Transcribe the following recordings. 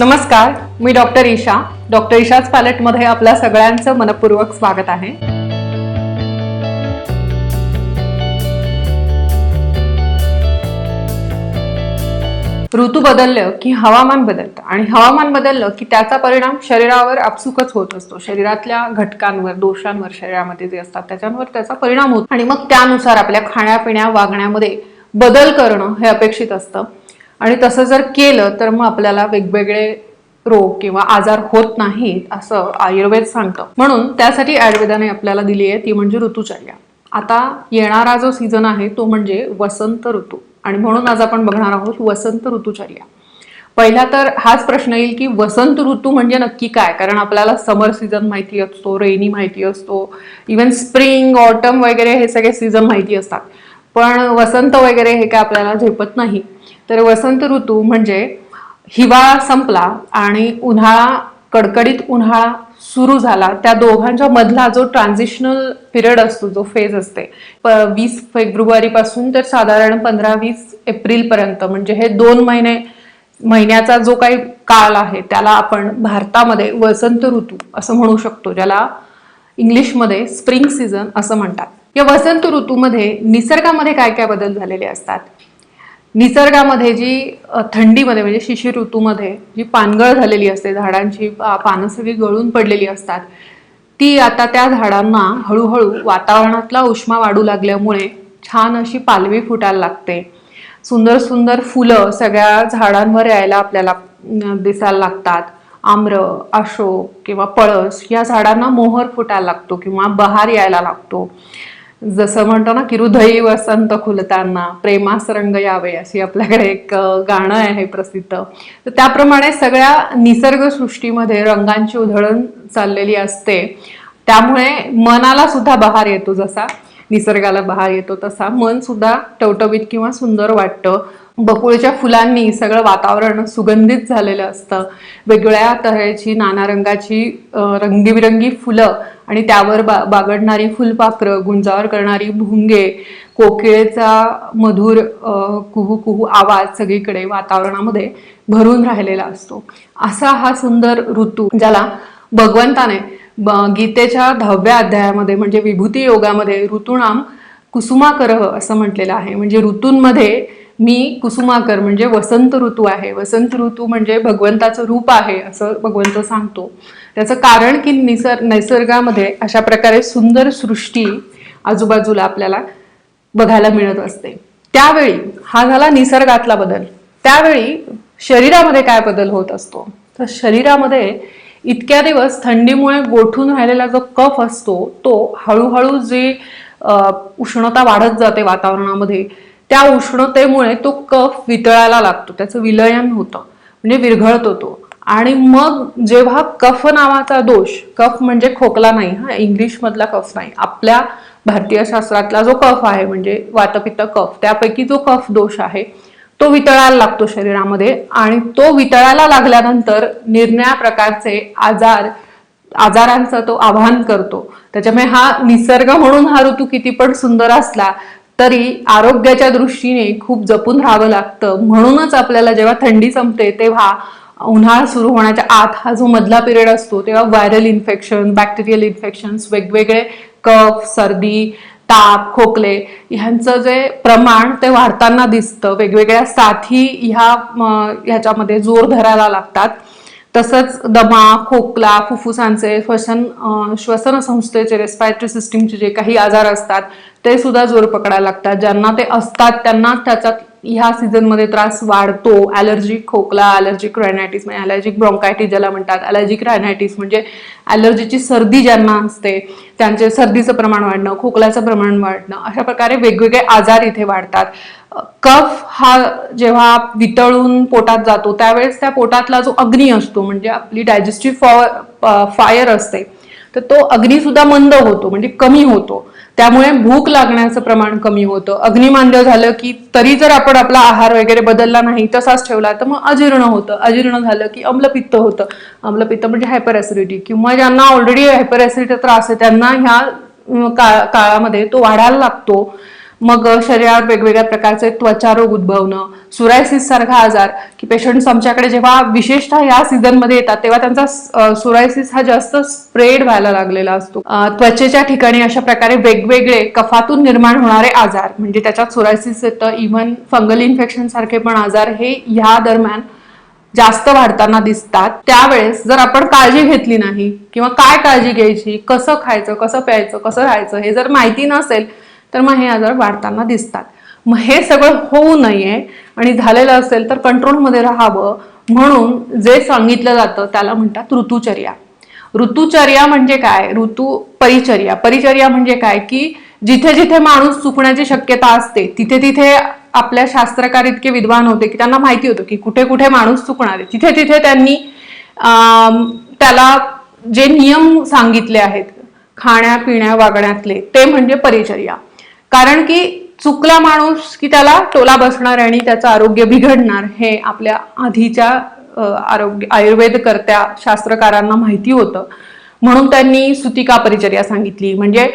नमस्कार मी doctor Isha. Doctor ईशाच पॅलेटमध्ये आपल्या सगळ्यांचं मनपूर्वक स्वागत आहे. ऋतू बदललं की हवामान बदलतं आणि हवामान बदललं की त्याचा परिणाम शरीरावर आपसुकच होत असतो. शरीरातल्या घटकांवर दोषांवर शरीरामध्ये जे असतात त्याच्यावर त्याचा परिणाम होतो. आणि मग त्यानुसार आपल्या खाण्यापिण्या वागण्यामध्ये बदल करणं हे अपेक्षित असतं. आणि तसं जर केलं तर मग आपल्याला वेगवेगळे रोग किंवा आजार होत नाहीत असं आयुर्वेद सांगतं. म्हणून त्यासाठी आयुर्वेदाने आपल्याला दिली आहे ती म्हणजे ऋतुचर्या. आता येणारा जो सीझन आहे तो म्हणजे वसंत ऋतू. आणि म्हणून आज आपण बघणार आहोत वसंत ऋतुचर्या. पहिला तर हाच प्रश्न येईल की वसंत ऋतू म्हणजे नक्की काय? कारण आपल्याला समर सीझन माहिती असतो रेनी माहिती असतो इवन स्प्रिंग ऑटम वगैरे हे सगळे सीझन माहिती असतात. पण वसंत वगैरे हे काय आपल्याला झेपत नाही. तर वसंत ऋतू म्हणजे हिवाळा संपला आणि उन्हाळा कडकडीत उन्हाळा सुरू झाला. त्या दोघांच्या मधला जो ट्रान्झिशनल पिरियड असतो जो फेज असते प- वीस फेब्रुवारीपासून तर साधारण पंधरा वीस एप्रिलपर्यंत म्हणजे हे दोन महिने महिन्याचा जो काही काळ आहे त्याला आपण भारतामध्ये वसंत ऋतू असं म्हणू शकतो ज्याला इंग्लिशमध्ये स्प्रिंग सीझन असं म्हणतात. या वसंत ऋतूमध्ये निसर्गामध्ये काय काय बदल झालेले असतात? निसर्गामध्ये जी थंडीमध्ये म्हणजे शिशिर ऋतूमध्ये जी पानगळ झालेली असते झाडांची पानं सगळी गळून पडलेली असतात ती आता त्या झाडांना हळूहळू वातावरणातला उष्मा वाढू लागल्यामुळे छान अशी पालवी फुटायला लागते. सुंदर सुंदर फुलं सगळ्या झाडांवर यायला आपल्याला दिसायला लागतात. आम्र अशोक किंवा पळस या झाडांना मोहर फुटायला लागतो किंवा बहार यायला लागतो. जसं म्हणतो ना की हृदयी वसंत खुलताना प्रेमास रंग यावे अशी आपल्याकडे एक गाणं आहे प्रसिद्ध. तर त्याप्रमाणे सगळ्या निसर्गसृष्टीमध्ये रंगांची उधळण चाललेली असते. त्यामुळे मनाला सुद्धा बहार येतो जसा निसर्गाला बहार येतो तसा. मन सुद्धा टवटवीत किंवा सुंदर वाटतं. बकुळीच्या फुलांनी सगळं वातावरण सुगंधित झालेलं असतं. वेगळ्या तऱ्हेची नाना रंगाची रंगीबिरंगी फुलं आणि त्यावर बा बागडणारी फुलपाखरं गुंजावर करणारी भुंगे कोकिळेचा मधुर कुहू कुहू आवाज सगळीकडे वातावरणामध्ये भरून राहिलेला असतो. असा हा सुंदर ऋतू ज्याला भगवंताने गीतेच्या दहाव्या अध्यायामध्ये म्हणजे विभूती योगामध्ये ऋतूनाम कुसुमाकरह असं म्हटलेलं आहे. म्हणजे ऋतूंमध्ये मी कुसुमाकर म्हणजे वसंत ऋतू आहे. वसंत ऋतू म्हणजे भगवंताचं रूप आहे असं भगवंत सांगतो. त्याचं कारण की निसर्ग नैसर्गामध्ये अशा प्रकारे सुंदर सृष्टी आजूबाजूला आपल्याला बघायला मिळत असते. त्यावेळी हा झाला निसर्गातला बदल. त्यावेळी शरीरामध्ये काय बदल होत असतो? तर शरीरामध्ये इतक्या दिवस थंडीमुळे गोठून राहिलेला जो कफ असतो तो हळूहळू जे उष्णता वाढत जाते वातावरणामध्ये त्या उष्णतेमुळे तो कफ वितळायला लागतो त्याचं विलयन होतं म्हणजे विरघळतो तो. आणि मग जेव्हा कफ नावाचा दोष कफ म्हणजे खोकला नाही हा इंग्लिश मधला कफ नाही आपल्या भारतीय शास्त्रातला जो कफ आहे म्हणजे वातपित्त कफ त्यापैकी जो कफ दोष आहे तो वितळायला लागतो शरीरामध्ये आणि तो वितळायला लागल्यानंतर निरनिळ्या प्रकारचे आजार आजारांचं तो आव्हान करतो. त्याच्यामुळे हा निसर्ग म्हणून हा ऋतू किती पण सुंदर असला तरी आरोग्याच्या दृष्टीने खूप जपून राहावं लागतं. म्हणूनच आपल्याला जेव्हा थंडी संपते तेव्हा उन्हाळा सुरू होण्याच्या आत हा जो मधला पिरियड असतो तेव्हा व्हायरल इन्फेक्शन बॅक्टेरियल इन्फेक्शन्स वेगवेगळे कफ सर्दी ताप खोकले ह्यांचं जे प्रमाण ते वाढताना दिसतं. वेगवेगळ्या साथी ह्या ह्याच्यामध्ये जोर धरायला लागतात. तसंच दमा खोकला फुफ्फुसांचे श्वसन श्वसन संस्थेचे रेस्पायटरी सिस्टीमचे जे काही आजार असतात ते सुद्धा जोर पकडायला लागतात. ज्यांना ते असतात त्यांना त्याच्यात ह्या सीझनमध्ये त्रास वाढतो. ॲलर्जिक खोकला ॲलर्जिक रायनायटिस म्हणजे ॲलर्जिक ब्रॉन्कायटिस ज्याला म्हणतात. ॲलर्जिक रायनायटिस म्हणजे ॲलर्जीची सर्दी ज्यांना असते त्यांचे सर्दीचं प्रमाण वाढणं खोकल्याचं प्रमाण वाढणं अशा प्रकारे वेगवेगळे आजार इथे वाढतात. कफ हा जेव्हा वितळून पोटात जातो त्यावेळेस त्या पोटातला जो अग्नी असतो म्हणजे आपली डायजेस्टिव्ह फायर असते तर तो अग्निसुद्धा मंद होतो म्हणजे कमी होतो. त्यामुळे भूक लागण्याचं प्रमाण कमी होतं. अग्निमांद्य झालं की तरी जर आपण आपला आहार वगैरे बदलला नाही तसाच ठेवला तर मग अजीर्ण होतं. अजीर्ण झालं की अम्लपित्त होतं. अम्लपित्त म्हणजे हायपर ऍसिडिटी किंवा ज्यांना ऑलरेडी हायपर ऍसिडिटीचा त्रास आहे त्यांना ह्या काळामध्ये तो वाढायला लागतो. मग शरीरावर वेगवेगळ्या प्रकारचे त्वचा रोग उद्भवणं सुरायसिस सारखा आजार की पेशंट्स आमच्याकडे जेव्हा विशेषतः या सीझनमध्ये येतात तेव्हा त्यांचा सुरायसिस हा जास्त स्प्रेड व्हायला लागलेला असतो. त्वचेच्या ठिकाणी अशा प्रकारे वेगवेगळे कफातून निर्माण होणारे आजार म्हणजे त्याच्यात सुरायसिस येतं इव्हन फंगल इन्फेक्शन सारखे पण आजार हे ह्या दरम्यान जास्त वाढताना दिसतात. त्यावेळेस जर आपण काळजी घेतली नाही किंवा काय काळजी घ्यायची कसं खायचं कसं प्यायचं कसं राहायचं हे जर माहिती नसेल तर मग हे आजार वाढताना दिसतात. मग हे सगळं होऊ नये आणि झालेलं असेल तर कंट्रोलमध्ये राहावं म्हणून जे सांगितलं जातं त्याला म्हणतात ऋतुचर्या. ऋतुचर्या म्हणजे काय? ऋतू परिचर्या. परिचर्या म्हणजे काय? की जिथे जिथे माणूस चुकण्याची शक्यता असते तिथे तिथे आपल्या शास्त्रकार इतके विद्वान होते की त्यांना माहिती होतं की कुठे कुठे माणूस चुकणार आहे. तिथे तिथे त्यांनी त्याला जे नियम सांगितले आहेत खाण्यापिण्या वागण्यातले ते म्हणजे परिचर्या. कारण की चुकला माणूस की त्याला टोला बसणार आणि त्याचं आरोग्य बिघडणार हे आपल्या आधीच्या आरोग्य आयुर्वेदकर्त्या शास्त्रकारांना माहिती होतं. म्हणून त्यांनी सुतिका परिचर्या सांगितली. म्हणजे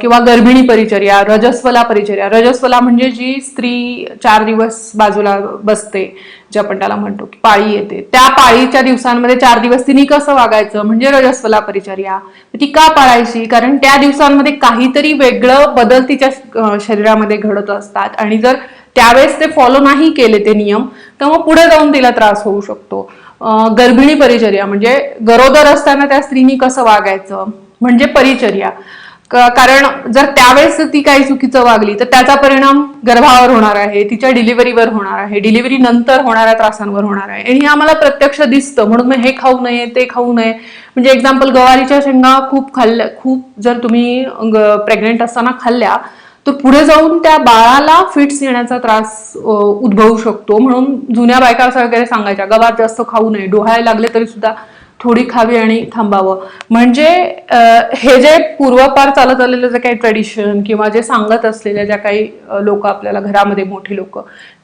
किंवा गर्भिणी परिचर्या रजस्वला परिचर्या. रजस्वला म्हणजे जी स्त्री चार दिवस बाजूला बसते जे आपण त्याला म्हणतो की पाळी येते. त्या पाळीच्या दिवसांमध्ये चार दिवस तिने कसं वागायचं? म्हणजे रजस्वला परिचर्या. ती का पाळायची? कारण त्या दिवसांमध्ये काहीतरी वेगळं बदल तिच्या शरीरामध्ये घडत असतात. आणि जर त्यावेळेस ते फॉलो नाही केले ते नियम तर मग पुढे जाऊन तिला त्रास होऊ शकतो. गर्भिणी परिचर्या म्हणजे गरोदर असताना त्या स्त्रीनी कसं वागायचं? म्हणजे परिचर्या. कारण जर त्यावेळेस ती काही चुकीचं वागली तर त्याचा परिणाम गर्भावर होणार आहे तिच्या डिलिव्हरीवर होणार आहे डिलिव्हरी नंतर होणाऱ्या त्रासांवर होणार आहे. आणि हे आम्हाला प्रत्यक्ष दिसतं म्हणून मग हे खाऊ नये ते खाऊ नये. म्हणजे एक्झाम्पल गवारीच्या शेंगा खूप खाल्ल्या खूप जर तुम्ही प्रेग्नेंट असताना खाल्ल्या तर पुढे जाऊन त्या बाळाला फिट्स येण्याचा त्रास उद्भवू शकतो. म्हणून जुन्या बायका वगैरे सांगायच्या गवार जास्त खाऊ नये डोहायला लागले तरी सुद्धा थोडी खावी आणि थांबावं. म्हणजे हे जे पूर्वपार चालत आलेलं जे काही ट्रेडिशन किंवा जे सांगत असलेल्या ज्या काही लोक आपल्याला घरामध्ये मोठी लोक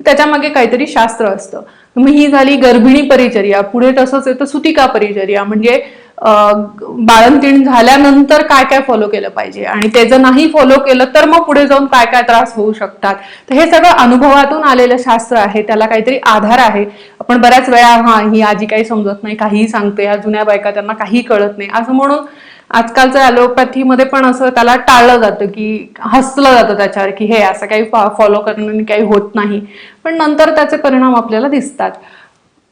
त्याच्यामागे काहीतरी शास्त्र असतं. मग ही झाली गर्भिणी परिचर्या. पुढे तसंच येतं सुतिका परिचर्या. म्हणजे बाळंतीण झाल्यानंतर काय काय फॉलो केलं पाहिजे? आणि ते जर नाही फॉलो केलं तर मग पुढे जाऊन काय काय त्रास होऊ शकतात? तर हे सगळं अनुभवातून आलेलं शास्त्र आहे. त्याला काहीतरी आधार आहे. आपण बऱ्याच वेळा हा ही आजी काही समजत नाही काहीही सांगते ह्या जुन्या बायका त्यांना काही कळत नाही. असं म्हणून आजकालचं ॲलोपॅथीमध्ये पण असं त्याला टाळलं जातं की हसलं जातं त्याच्यावर की हे असं काही फॉलो करणं काही होत नाही. पण नंतर त्याचे परिणाम आपल्याला दिसतात.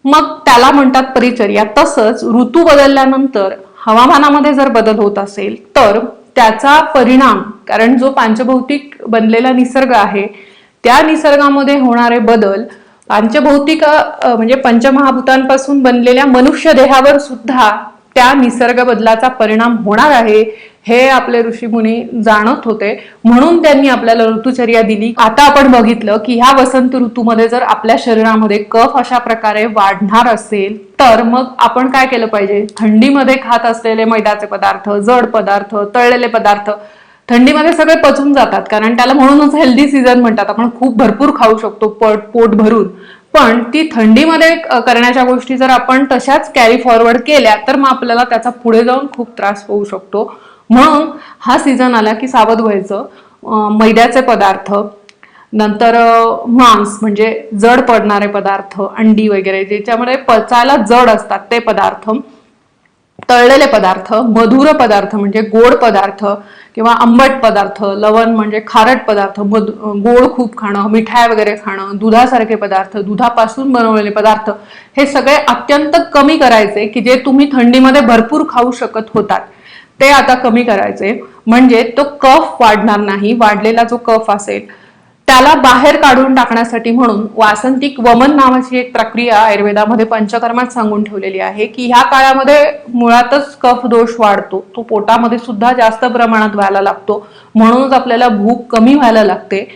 मग त्याला म्हणतात परिचर्या. तसंच ऋतू बदलल्यानंतर हवामानामध्ये जर बदल होत असेल तर त्याचा परिणाम कारण जो पांचभौतिक बनलेला निसर्ग आहे त्या निसर्गामध्ये होणारे बदल पंचभौतिक म्हणजे पंचमहाभूतांपासून बनलेल्या मनुष्य देहावर सुद्धा त्या निसर्ग बदलाचा परिणाम होणार आहे हे आपले ऋषीमुनी जाणत होते. म्हणून त्यांनी आपल्याला ऋतुचर्या दिली. आता आपण बघितलं की ह्या वसंत ऋतूमध्ये जर आपल्या शरीरामध्ये कफ अशा प्रकारे वाढणार असेल तर मग आपण काय केलं पाहिजे? थंडीमध्ये खात असलेले मैदाचे पदार्थ जड पदार्थ तळलेले पदार्थ थंडीमध्ये सगळे पचून जातात कारण त्याला म्हणूनच हेल्दी सीझन म्हणतात. आपण खूप भरपूर खाऊ शकतो पट पोट भरून. पण ती थंडीमध्ये करण्याच्या गोष्टी जर आपण तशाच कॅरी फॉरवर्ड केल्या तर मग आपल्याला त्याचा पुढे जाऊन खूप त्रास होऊ शकतो. म्हणून हा सीझन आला की सावध व्हायचं. मैद्याचे पदार्थ नंतर मांस म्हणजे जड पडणारे पदार्थ अंडी वगैरे ज्याच्यामध्ये पचायला जड असतात ते पदार्थ. तळलेले पदार्थ मधुर पदार्थ म्हणजे गोड पदार्थ किंवा आंबट पदार्थ लवण म्हणजे खारट पदार्थ मध गोड खूप खाणं मिठाई वगैरे खाणं दुधासारखे पदार्थ दुधापासून बनवलेले पदार्थ हे सगळे अत्यंत कमी करायचे की जे तुम्ही थंडीमध्ये भरपूर खाऊ शकत होतात. ते आता कमी करायचे. म्हणजे तो कफ वाढणार नाही वाढलेला जो कफ असेल त्याला बाहेर काढून टाकण्यासाठी म्हणून वासंतिक वमन नावाची एक प्रक्रिया आयुर्वेदामध्ये पंचकर्मात सांगून ठेवलेली आहे की ह्या काळामध्ये मुळातच कफ दोष वाढतो. तो पोटामध्ये सुद्धा जास्त प्रमाणात व्हायला लागतो. म्हणूनच आपल्याला भूक कमी व्हायला लागते.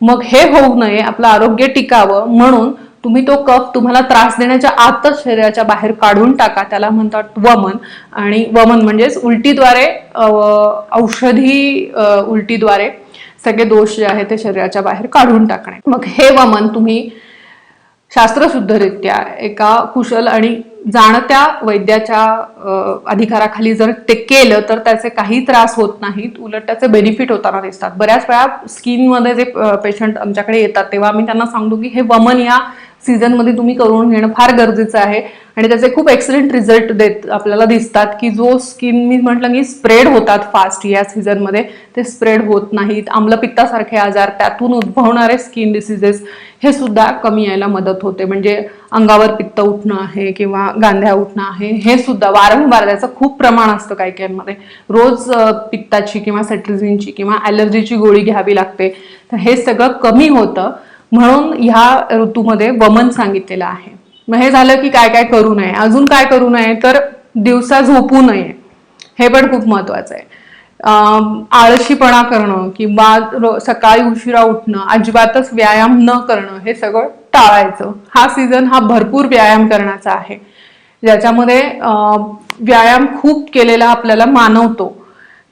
मग हे होऊ नये आपलं आरोग्य टिकावं म्हणून तुम्ही तो कफ तुम्हाला त्रास देण्याच्या आतच शरीराच्या बाहेर काढून टाका. त्याला म्हणतात वमन. आणि वमन म्हणजेच उलटीद्वारे औषधी उलटीद्वारे सगळे दोष जे आहेत ते शरीराच्या बाहेर काढून टाकणे. मग हे वमन तुम्ही शास्त्रशुद्धरित्या एका कुशल आणि जाणत्या वैद्याच्या अधिकाराखाली जर ते केलं तर त्याचे काही त्रास होत नाहीत. उलट त्याचे बेनिफिट होताना दिसतात. बऱ्याच वेळा स्किनमध्ये जे पेशंट आमच्याकडे येतात तेव्हा आम्ही त्यांना सांगतो की हे वमन या सीझनमध्ये तुम्ही करून घेणं फार गरजेचं आहे. आणि त्याचे खूप एक्सलंट रिझल्ट देत आपल्याला दिसतात की जो स्किन मी म्हटलं की स्प्रेड होतात फास्ट या सीझनमध्ये ते स्प्रेड होत नाहीत. आम्लपित्तासारखे आजार त्यातून उद्भवणारे स्किन डिसिजेस हे सुद्धा कमी यायला मदत होते. म्हणजे अंगावर पित्त उठणं आहे किंवा गांध्या उठणं आहे हे सुद्धा वारंवार त्याचं खूप प्रमाण असतं काही काहींमध्ये. रोज पित्ताची किंवा सेट्रिझिनची किंवा ॲलर्जीची गोळी घ्यावी लागते. तर हे सगळं कमी होतं. म्हणून ह्या ऋतूमध्ये वमन सांगितलेलं आहे. मग हे झालं की काय काय करू नये? अजून काय करू नये? तर दिवसा झोपू नये. हे पण खूप महत्वाचं आहे. आळशीपणा करणं किंवा सकाळी उशिरा उठणं अजिबातच व्यायाम न करणं हे सगळं टाळायचं. हा सीझन हा भरपूर व्यायाम करण्याचा आहे. ज्याच्यामध्ये व्यायाम खूप केलेला आपल्याला मानवतो.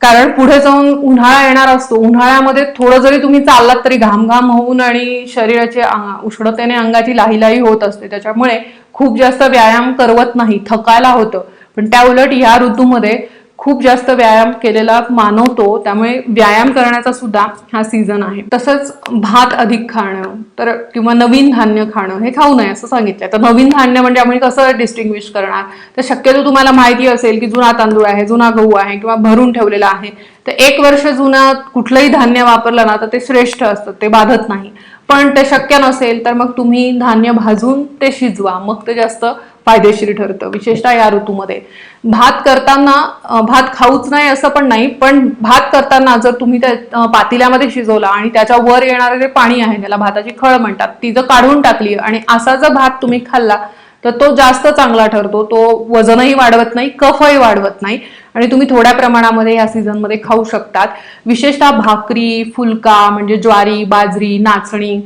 कारण पुढे जाऊन उन्हाळा येणार असतो. उन्हाळ्यामध्ये थोडं जरी तुम्ही चाललात तरी घाम घाम होऊन आणि शरीराची उष्णतेने अंगाची लाही लाही होत असते. त्याच्यामुळे खूप जास्त व्यायाम करवत नाही थकायला होतं. पण त्या उलट या ऋतूमध्ये खूप जास्त व्यायाम केलेला मानवतो त्यामुळे व्यायाम करण्याचा सुद्धा हा सीझन आहे. तसंच भात अधिक खाणं तर किंवा नवीन धान्य खाणं हे खाऊ नये असं सांगितलंय. तर नवीन धान्य म्हणजे आम्ही कसं डिस्टिंग्विश करणार? तर शक्यतो तुम्हाला माहिती असेल की जुना तांदूळ आहे जुना गहू आहे किंवा भरून ठेवलेला आहे. तर एक वर्ष जुना कुठलंही धान्य वापरलं ना तर ते श्रेष्ठ असतं ते बाधत नाही. पण ते शक्य नसेल तर मग तुम्ही धान्य भाजून ते शिजवा. मग ते जास्त फायदेशीर ठरतं. विशेषतः या ऋतूमध्ये. भात करताना भात खाऊच नाही असं पण नाही पण भात करताना जर तुम्ही त्या पातेल्यामध्ये शिजवला आणि त्याच्या वर येणारे जे पाणी आहे त्याला भाताची खळ म्हणतात ती जर काढून टाकली आणि असा जर भात तुम्ही खाल्ला तर तो जास्त चांगला ठरतो. तो वजनही वाढवत नाही कफही वाढवत नाही आणि तुम्ही थोड्या प्रमाणामध्ये या सीझनमध्ये खाऊ शकतात. विशेषतः भाकरी फुलका म्हणजे ज्वारी बाजरी नाचणी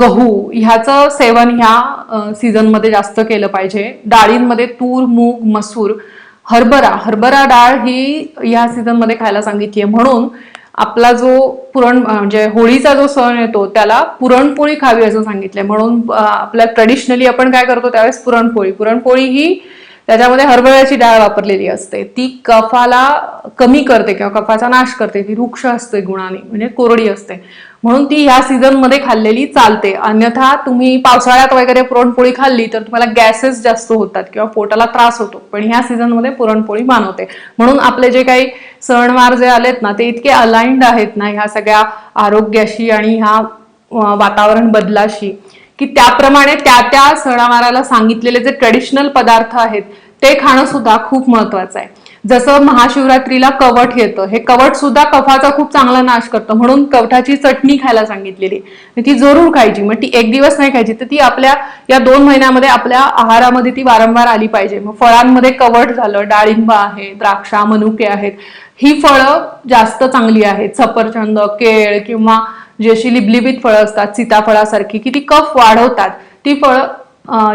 गहू ह्याचं सेवन ह्या सीझनमध्ये जास्त केलं पाहिजे. डाळींमध्ये तूर मूग मसूर हरभरा. हरभरा डाळ ही या सीझनमध्ये खायला सांगितली आहे म्हणून आपला जो पुरण म्हणजे होळीचा जो सण येतो त्याला पुरणपोळी खावी असं सांगितलंय. म्हणून आपल्या ट्रेडिशनली आपण काय करतो त्यावेळेस पुरणपोळी. पुरणपोळी ही त्याच्यामध्ये हरभऱ्याची डाळ वापरलेली असते. ती कफाला कमी करते किंवा कफाचा नाश करते. ती वृक्ष असते गुणाने म्हणजे कोरडी असते. म्हणून ती ह्या सीझनमध्ये खाल्लेली चालते. अन्यथा तुम्ही पावसाळ्यात वगैरे पुरणपोळी खाल्ली तर तुम्हाला गॅसेस जास्त होतात किंवा पोटाला त्रास होतो. पण ह्या सीझनमध्ये पुरणपोळी मानवते. म्हणून आपले जे काही सणवार जे आलेत ना ते इतके अलाइंड आहेत ना ह्या सगळ्या आरोग्याशी आणि ह्या वातावरण बदलाशी. की त्याप्रमाणे त्या त्या सणावाराला सांगितलेले जे ट्रेडिशनल पदार्थ आहेत ते खाणं सुद्धा खूप महत्वाचं आहे. जसं महाशिवरात्रीला कवट येतं हे कवट सुद्धा कफाचा खूप चांगला नाश करतं. म्हणून कवठाची चटणी खायला सांगितलेली. ती जरूर खायची मग ती एक दिवस नाही खायची तर ती आपल्या या दोन महिन्यामध्ये आपल्या आहारामध्ये ती वारंवार आली पाहिजे. मग फळांमध्ये कवट झालं डाळिंब आहे द्राक्षा मनुके आहेत. ही फळं जास्त चांगली आहेत. सफरचंद केळ किंवा जी अशी लिबलिबीत फळं असतात सीताफळासारखी की ती कफ वाढवतात ती फळं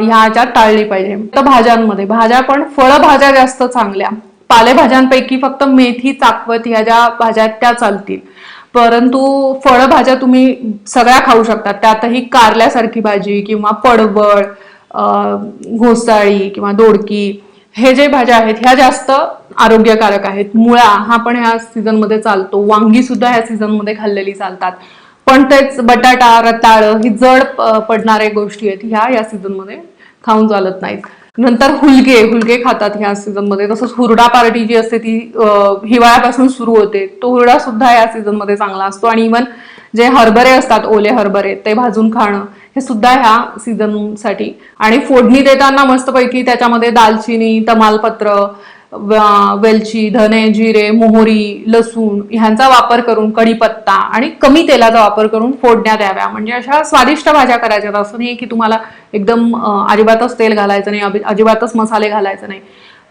ह्याच्यात टाळली पाहिजे. तर भाज्यांमध्ये भाज्या पण फळभाज्या जास्त चांगल्या. पालेभाज्यांपैकी फक्त मेथी चाकवत ह्या ज्या भाज्या आहेत त्या चालतील. परंतु फळभाज्या तुम्ही सगळ्या खाऊ शकता. त्यातही कारल्यासारखी भाजी किंवा पडवळ घोसाळी किंवा दोडकी हे जे भाज्या आहेत ह्या जास्त आरोग्यकारक आहेत. मुळा हा पण ह्या सीझनमध्ये चालतो. वांगी सुद्धा ह्या सीझनमध्ये खाल्लेली चालतात. पण तेच बटाटा रताळ ही जड पडणाऱ्या गोष्टी आहेत. ह्या या सीझनमध्ये खाऊन चालत नाहीत. नंतर हुलगे हुलगे खातात ह्या सीझनमध्ये तसंच हुरडा पार्टी जी असते ती हिवाळ्यापासून सुरू होते. तो हुरडा सुद्धा या सीझनमध्ये चांगला असतो. आणि इवन जे हरभरे असतात ओले हरभरे ते भाजून खाणं हे सुद्धा ह्या सीझनसाठी आणि फोडणी देताना मस्तपैकी त्याच्यामध्ये दालचिनी तमालपत्र वेलची धने जिरे मोहरी लसूण ह्यांचा वापर करून कढीपत्ता आणि कमी तेलाचा वापर करून फोडण्या द्याव्या. म्हणजे अशा स्वादिष्ट भाज्या करायच्या. असं नाही की तुम्हाला एकदम अजिबातच तेल घालायचं नाही अजिबातच मसाले घालायचे नाही.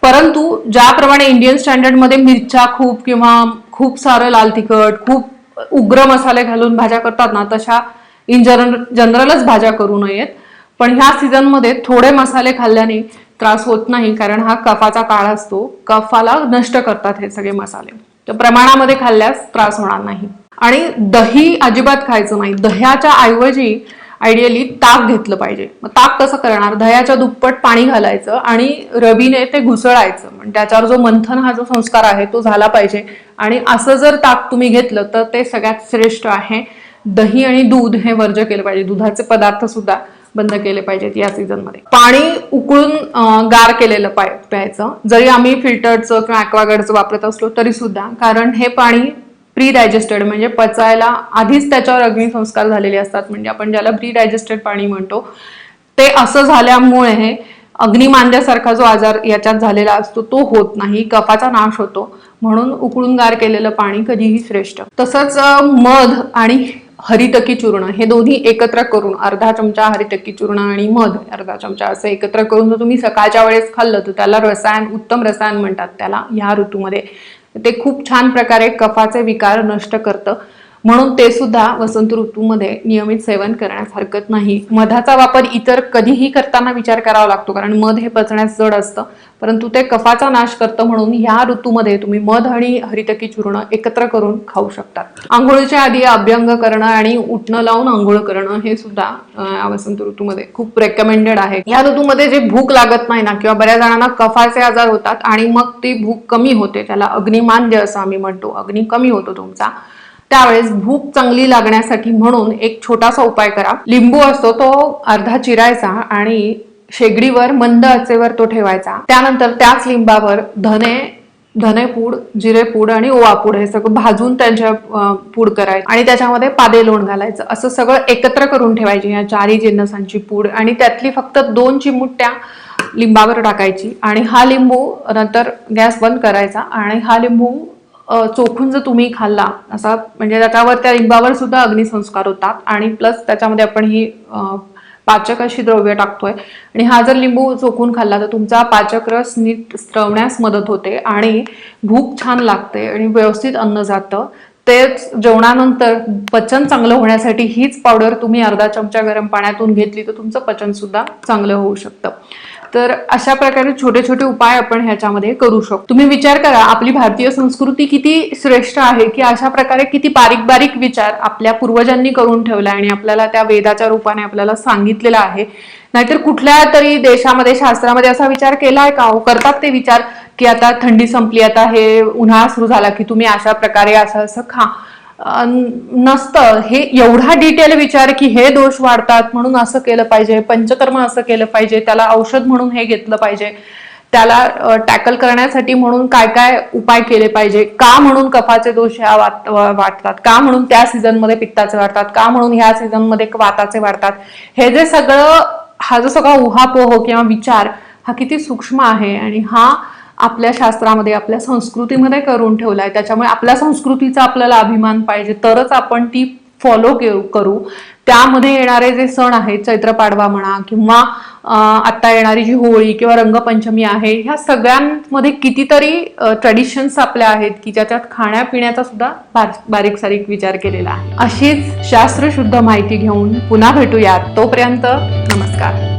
परंतु ज्याप्रमाणे इंडियन स्टँडर्डमध्ये मिरच्या खूप किंवा खूप सारं लाल तिखट खूप उग्र मसाले घालून भाज्या करतात ना तशा इन जनरल जनरलच भाज्या करू नयेत. पण ह्या सीझनमध्ये थोडे मसाले खाल्ल्याने त्रास होत नाही कारण हा कफाचा काळ असतो. कफाला नष्ट करतात हे सगळे मसाले. तर प्रमाणामध्ये खाल्ल्यास त्रास होणार नाही. आणि दही अजिबात खायचं नाही. दह्याच्या ऐवजी आयडियली ताक घेतलं पाहिजे. मग ताक कसं करणार? दह्याच्या दुप्पट पाणी घालायचं आणि रवीने ते घुसळायचं. म्हणजे त्याच्यावर जो मंथन हा जो संस्कार आहे तो झाला पाहिजे. आणि असं जर ताक तुम्ही घेतलं तर ते सगळ्यात श्रेष्ठ आहे. दही आणि दूध हे वर्ज केलं पाहिजे. दुधाचे पदार्थ सुद्धा. बंद केले पाहिजेत या सीझनमध्ये पाणी उकळून गार केलेलं पाय प्यायचं. जरी आम्ही फिल्टरचं किंवा ॲक्वागार्डचं वापरत असलो तरी सुद्धा कारण हे पाणी प्री डायजेस्टेड म्हणजे पचायला आधीच त्याच्यावर अग्निसंस्कार झालेले असतात. म्हणजे आपण ज्याला प्री डायजेस्टेड पाणी म्हणतो ते असं झाल्यामुळे हे अग्निमांद्यासारखा जो आजार याच्यात झालेला असतो तो होत नाही कफाचा नाश होतो. म्हणून उकळून गार केलेलं पाणी कधीही श्रेष्ठ. तसंच मध आणि हरितकी चूर्ण हे दोन्ही एकत्र करून अर्धा चमचा हरितकी चूर्ण आणि मध अर्धा चमचा असं एकत्र करून जर तुम्ही सकाळच्या वेळेस खाल्लं तर त्याला रसायन उत्तम रसायन म्हणतात त्याला ह्या ऋतूमध्ये. ते खूप छान प्रकारे कफाचे विकार नष्ट करतं. म्हणून ते सुद्धा वसंत ऋतूमध्ये नियमित सेवन करण्यास हरकत नाही. मधाचा वापर इतर कधीही करताना विचार करावा लागतो कारण मध हे पचण्यास जड असतं. परंतु ते कफाचा नाश करतं म्हणून ह्या ऋतूमध्ये तुम्ही मध आणि हरितकी चूर्ण एकत्र करून खाऊ शकतात आंघोळीच्या आधी अभ्यंग करणं आणि उठणं लावून आंघोळ करणं हे सुद्धा वसंत ऋतूमध्ये खूप रेकमेंडेड आहे. या ऋतूमध्ये जे भूक लागत नाही ना किंवा बऱ्याच जणांना कफाचे आजार होतात आणि मग ती भूक कमी होते. त्याला अग्निमांद्य असं आम्ही म्हणतो. अग्नी कमी होतो तुमचा. त्यावेळेस भूक चांगली लागण्यासाठी म्हणून एक छोटासा उपाय करा. लिंबू असतो तो अर्धा चिरायचा आणि शेगडीवर मंद आचेवर तो ठेवायचा. त्यानंतर त्याच लिंबावर धने धनेपूड जिरेपूड आणि ओवापूड हे सगळं भाजून त्यांच्या पूड करायचं. आणि त्याच्यामध्ये पादे लोण घालायचं. असं सगळं एकत्र करून ठेवायची या चारही जिन्नसांची पूड आणि त्यातली फक्त दोन चिमुट्या लिंबावर टाकायची. आणि हा लिंबू नंतर गॅस बंद करायचा आणि हा लिंबू चोखून जर तुम्ही खाल्ला असा म्हणजे त्याच्यावर त्या लिंबावर सुद्धा अग्निसंस्कार होतात. आणि प्लस त्याच्यामध्ये आपण ही पाचक अशी द्रव्य टाकतोय. आणि हा जर लिंबू चोखून खाल्ला तर तुमचा पाचक रस नीट स्त्रवण्यास मदत होते आणि भूक छान लागते आणि व्यवस्थित अन्न जातं. तेच जेवणानंतर पचन चांगलं होण्यासाठी हीच पावडर तुम्ही अर्धा चमचा गरम पाण्यातून घेतली तर तुमचं पचन सुद्धा चांगलं होऊ शकतं. तर अशा प्रकारे छोटे छोटे उपाय आपण ह्याच्यामध्ये करू शकतो. तुम्ही विचार करा आपली भारतीय संस्कृती किती श्रेष्ठ आहे की अशा प्रकारे किती बारीक बारीक विचार आपल्या पूर्वजांनी करून ठेवला आणि आपल्याला त्या वेदाच्या रूपाने आपल्याला सांगितलेलं आहे. नाहीतर कुठल्या तरी देशामध्ये शास्त्रामध्ये असा विचार केलाय का हो? करतात ते विचार की आता थंडी संपली आता हे उन्हाळा सुरू झाला की तुम्ही अशा प्रकारे असं असं खा. नसतं. हे एवढा डिटेल विचार की हे दोष वाढतात म्हणून असं केलं पाहिजे पंचकर्म असं केलं पाहिजे त्याला औषध म्हणून हे घेतलं पाहिजे त्याला टॅकल करण्यासाठी म्हणून काय काय उपाय केले पाहिजे का म्हणून कफाचे दोष ह्या वाटतात का म्हणून त्या सीझनमध्ये पित्ताचे वाढतात का म्हणून ह्या सीझनमध्ये वाताचे वाढतात हे जे सगळं हा जो सगळा उहापोह किंवा विचार हा किती सूक्ष्म आहे आणि हा आपल्या शास्त्रामध्ये आपल्या संस्कृतीमध्ये करून ठेवलाय. त्याच्यामुळे आपल्या संस्कृतीचा आपल्याला अभिमान पाहिजे. तरच आपण ती फॉलो करू. त्यामध्ये येणारे जे सण आहेत चैत्र पाडवा म्हणा किंवा आत्ता येणारी जी होळी किंवा रंगपंचमी आहे ह्या सगळ्यांमध्ये कितीतरी ट्रेडिशन्स आपल्या आहेत की ज्याच्यात खाण्यापिण्याचा सुद्धा बारीक सारीक विचार केलेला आहे. अशीच शास्त्रशुद्ध माहिती घेऊन पुन्हा भेटूयात. तोपर्यंत नमस्कार.